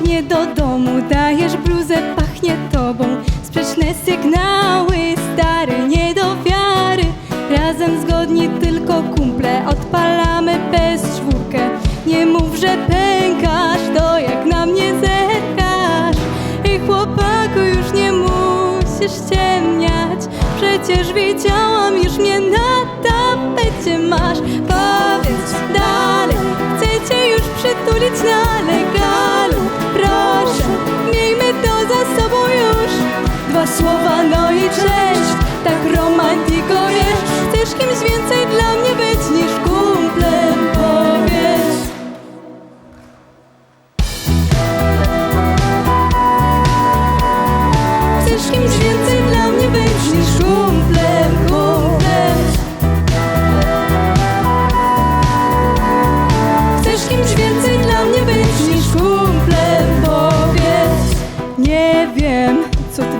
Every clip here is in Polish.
mnie do domu Dajesz bluzę, pachnie tobą. Sprzeczne sygnały, stare nie do wiary. Razem zgodni tylko kumple Odpalamy bez czwórkę. Nie mów, że pękasz To jak na mnie zerkasz Ej chłopaku, już nie musisz ściemniać Przecież widziałam, już mnie na tapecie masz. Powiedz dalej, chcę cię już przytulić na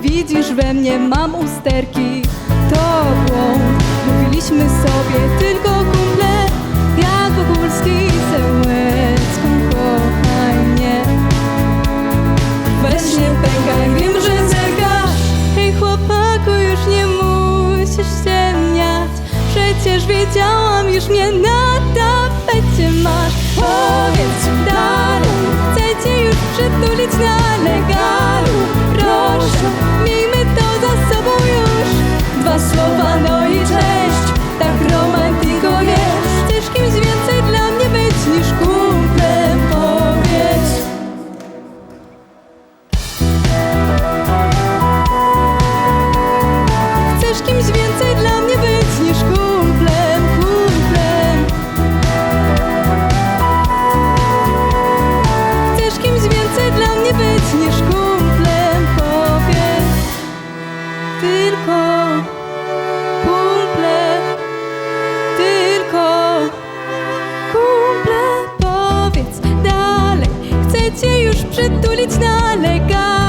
widzisz we mnie, mam usterki. Tobą mówiliśmy sobie tylko kumple Jak Wokulski z Ełecką, kochaj mnie. Weź nie pękaj, wiem, że zerkasz Hej chłopaku, już nie musisz ściemniać Przecież wiedziałam, już mnie na tapecie masz. Powiedz dalej, chcę cię już przytulić na legalu przytulić na legalu